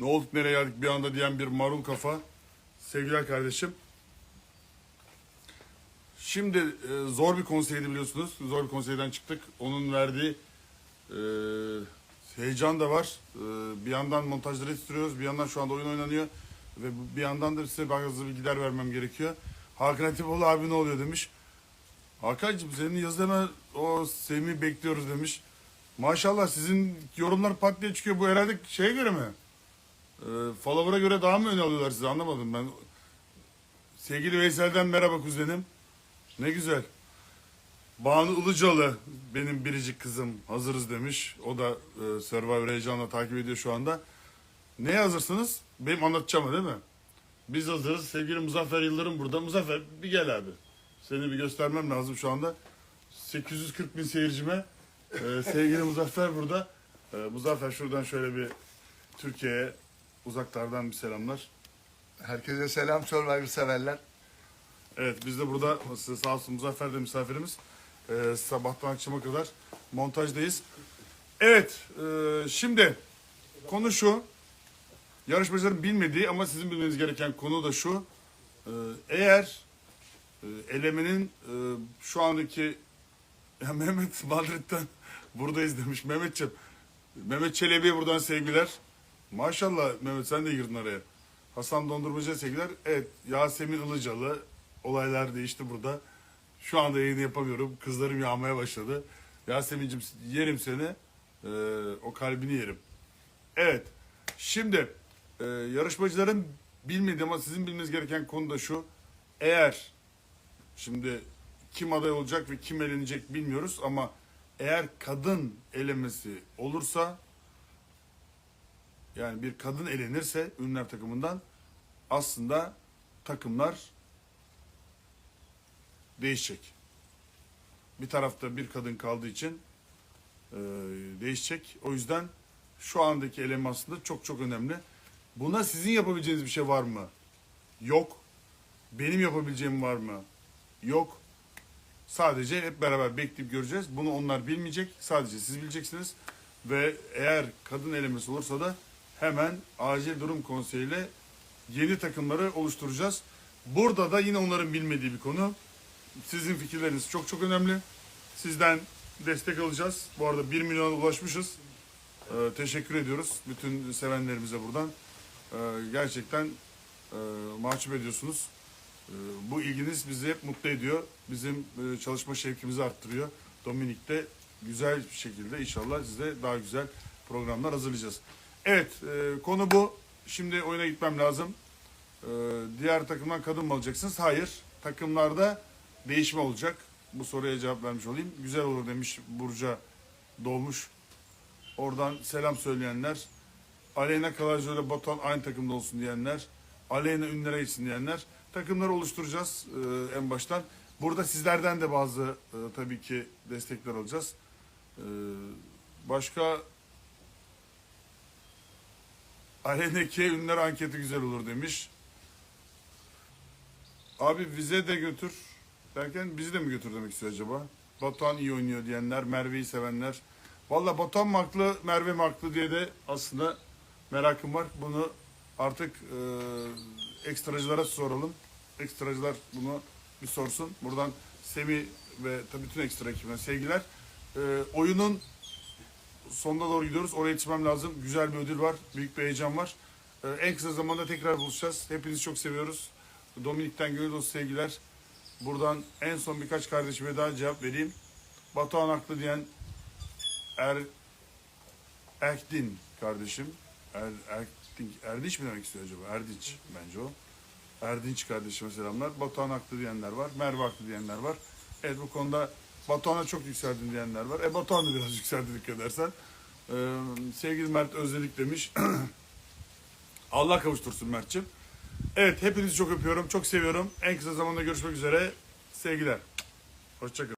Ne olduk nereye geldik bir anda diyen bir marul kafa. Sevgiler kardeşim. Şimdi e, zor bir konseydi biliyorsunuz. Zor bir konseyden çıktık. Onun verdiği e, heyecan da var. E, bir yandan montajları yetiştiriyoruz. Bir yandan şu anda oyun oynanıyor. Ve bir yandan da size bazı bilgiler vermem gerekiyor. Hakan Atipoğlu abi ne oluyor demiş. Hakan'cığım senin yazılarına o Semih'i bekliyoruz demiş. Maşallah sizin yorumlar pat diye çıkıyor. Bu herhalde şeye göre mi? E, follower'a göre daha mı öne alıyorlar sizi anlamadım ben. Sevgili Veysel'den merhaba kuzenim. Ne güzel. Banu Ilıcalı benim biricik kızım hazırız demiş. O da e, Survivor heyecanla takip ediyor şu anda. Neye hazırsınız? Benim anlatacağım değil mi? Biz hazırız. Sevgili Muzaffer Yıldırım burada. Muzaffer bir gel abi. Seni bir göstermem lazım şu anda. 840 bin seyircime. e, sevgili Muzaffer burada. E, Muzaffer şuradan şöyle bir Türkiye'ye uzaklardan bir selamlar. Herkese selam Survivor severler. Evet biz de burada sağ olsun Muzaffer de misafirimiz. Ee, sabahtan akşama kadar montajdayız. Evet e, şimdi konu şu. Yarışmacıların bilmediği ama sizin bilmeniz gereken konu da şu. Ee, eğer e, elemenin e, şu andaki ya Mehmet Madrid'den buradayız demiş Mehmetciğim. Mehmet Çelebi'ye buradan sevgiler. Maşallah Mehmet sen de girdin araya. Hasan Dondurmacı'ya sevgiler. Evet Yasemin Ilıcalı olaylar değişti burada. Şu anda yayını yapamıyorum. Kızlarım yağmaya başladı. Yasemin'cim yerim seni. Ee, o kalbini yerim. Evet. Şimdi e, yarışmacıların bilmediği ama sizin bilmeniz gereken konu da şu. Eğer şimdi kim aday olacak ve kim elenecek bilmiyoruz ama eğer kadın elemesi olursa yani bir kadın elenirse ünlüler takımından aslında takımlar değişecek. Bir tarafta bir kadın kaldığı için e, değişecek. O yüzden şu andaki eleme aslında çok çok önemli. Buna sizin yapabileceğiniz bir şey var mı? Yok. Benim yapabileceğim var mı? Yok. Sadece hep beraber bekleyip göreceğiz. Bunu onlar bilmeyecek. Sadece siz bileceksiniz. Ve eğer kadın elemesi olursa da hemen acil durum konseyiyle yeni takımları oluşturacağız. Burada da yine onların bilmediği bir konu. Sizin fikirleriniz çok çok önemli. Sizden destek alacağız. Bu arada 1 milyona ulaşmışız. Ee, teşekkür ediyoruz bütün sevenlerimize buradan. Ee, gerçekten e, mahcup ediyorsunuz. Ee, bu ilginiz bizi hep mutlu ediyor. Bizim e, çalışma şevkimizi arttırıyor. Dominik de güzel bir şekilde inşallah size daha güzel programlar hazırlayacağız. Evet e, konu bu. Şimdi oyuna gitmem lazım. Ee, diğer takımdan kadın mı alacaksınız? Hayır. Takımlarda değişme olacak. Bu soruya cevap vermiş olayım. Güzel olur demiş Burca Doğmuş. Oradan selam söyleyenler. Aleyna Kalaycı ile Batuhan aynı takımda olsun diyenler. Aleyna ünlere gitsin diyenler. Takımları oluşturacağız e, en baştan. Burada sizlerden de bazı e, tabii ki destekler alacağız. E, başka K ünlüler anketi güzel olur demiş. Abi vize de götür derken bizi de mi götür demek istiyor acaba? Batuhan iyi oynuyor diyenler, Merve'yi sevenler. Valla Batuhan mı haklı, Merve mi diye de aslında merakım var. Bunu artık e, ekstracılara soralım. Ekstracılar bunu bir sorsun. Buradan Semih ve tabii bütün ekstra ekibine sevgiler. E, oyunun sonuna doğru gidiyoruz. Oraya yetişmem lazım. Güzel bir ödül var. Büyük bir heyecan var. Ee, en kısa zamanda tekrar buluşacağız. Hepinizi çok seviyoruz. Dominik'ten gönül dostu sevgiler. Buradan en son birkaç kardeşime daha cevap vereyim. Batuhan haklı diyen Er Erkdin kardeşim. Er, Erkdin, Erdinç mi demek istiyor acaba? Erdinç bence o. Erdinç kardeşime selamlar. Batuhan haklı diyenler var. Merve haklı diyenler var. Evet bu konuda Batuhan'a çok yükseldin diyenler var. E Batuhan da biraz yükseldi dikkat edersen. Ee, sevgili Mert özledik demiş. Allah kavuştursun Mert'ciğim. Evet hepinizi çok öpüyorum. Çok seviyorum. En kısa zamanda görüşmek üzere. Sevgiler. Hoşçakalın.